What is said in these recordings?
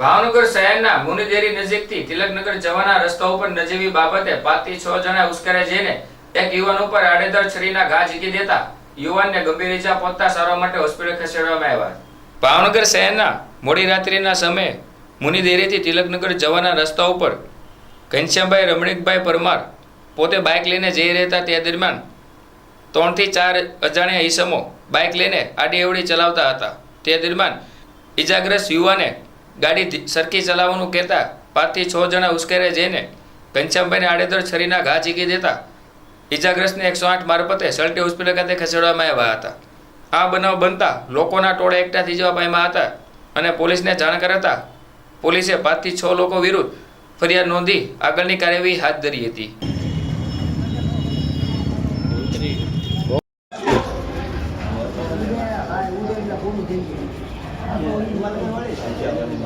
ભાવનગર શહેરના મુનિદેરી નજીકથી તિલકનગર જવાના રસ્તા ઉપર નજીવી બાબતે પાંચથી છ જણા ઉશ્કેરાઈ જઈને એક યુવાન ઉપર આડેધડ છરીના ઘા ઝીકી દેતા યુવાનને ગંભીર ઈજા પહોંચતા સારવાર માટે હોસ્પિટલ ખસેડવામાં આવ્યા. ભાવનગર શહેરના મોડી રાત્રિના સમયે મુનિદેરીથી તિલકનગર જવાના રસ્તા ઉપર ઘનશ્યામભાઈ, રમણીકભાઈ પરમાર પોતે બાઇક લઈને જઈ રહેતા તે દરમિયાન ત્રણથી ચાર અજાણ્યા ઈસમો બાઇક લઈને આડી એવડી ચલાવતા હતા. તે દરમિયાન ઈજાગ્રસ્ત યુવાને ગાડી સરખી ચલાવવાનું કહેતા પાંચથી છ જણા ઉશ્કેરે જઈને ઘનશ્યામભાઈને આડેધડ છરીના ઘા ઝીકી દેતા. ઈજાગ્રસ્તને એકસો આઠ મારફતે સલ્ટી હોસ્પિટલ ખાતે ખસેડવામાં આવ્યા હતા. આ બનાવ બનતા લોકોના ટોળા એકઠા થઈ જવા પામ્યા હતા અને પોલીસને જાણ કરાતા પોલીસે પાંચથી છ લોકો વિરુદ્ધ ફરિયાદ નોંધી આગળની કાર્યવાહી હાથ ધરી હતી. જવાબ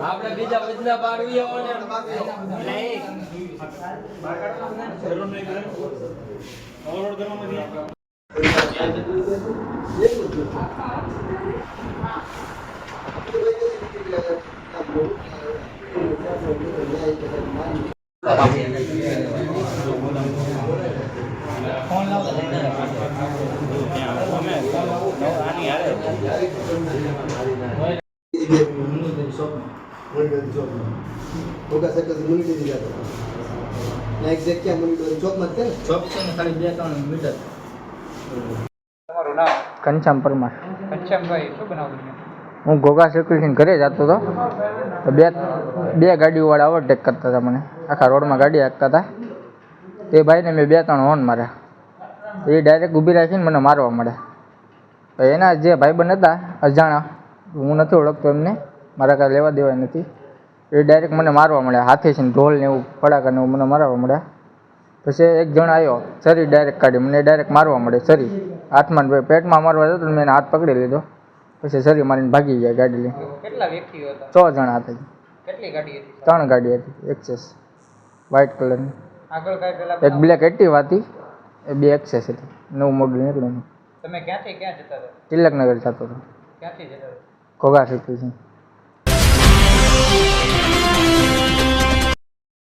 આપણે બીજા બધા બાર વી ભોગા સર્કલ મુનિટી દીધા હતા ના એક્ઝેક્ટ ક્યાં મુનિટી ચોકમાં છે ને ચોક છે ને ખાલી બે ત્રણ મીટર તમારું નામ ઘનશ્યામ પરમાર ઘનશ્યામભાઈ શું બનાવ બન્યો હું ઘોઘા સર્કલથી ઘરે જતો હતો. તો બે બે ગાડીઓવાળા ઓવરટેક કરતા હતા મને. આખા રોડમાં ગાડી હાંકતા હતા. તે ભાઈને મેં બે ત્રણ હોર્ન માર્યા. એ ડાયરેક્ટ ઊભી રાખીને મને મારવા મળ્યા. એના જે ભાઈબંધ હતા અજાણા હું નથી ઓળખતો એમને. મારા કાંઈ લેવા દેવાય નથી. એ ડાયરેક્ટ મને મારવા મળ્યા. હાથેથી ઢોલ ને એવું ફડાકા ને એવું મને મારવા મળ્યા. પછી એક જણ આવ્યો સરી ડાયરેક્ટ કાઢી. મને ડાયરેક્ટ મારવા મળે સરી હાથમાં પેટમાં મારવા જતો તો મેં હાથ પકડી લીધો. પછી સરી મારીને ભાગી ગયા ગાડી લઈ કેટલા વ્યક્તિઓ હતા? છ જણા હતા. કેટલી ગાડી હતી ત્રણ ગાડી હતી. એક્સેસ વ્હાઇટ કલરની આગળ કઈ પેલા એક બ્લેક એક્ટિવા હતી. એ બે એક્સેસ હતી. નવું મોડલ નીકળ્યું. તમે ક્યાંથી ક્યાં જતા હતા? તિલકનગર જતો હતો. ક્યાંથી જતા હતા? ઘોઘા સિટી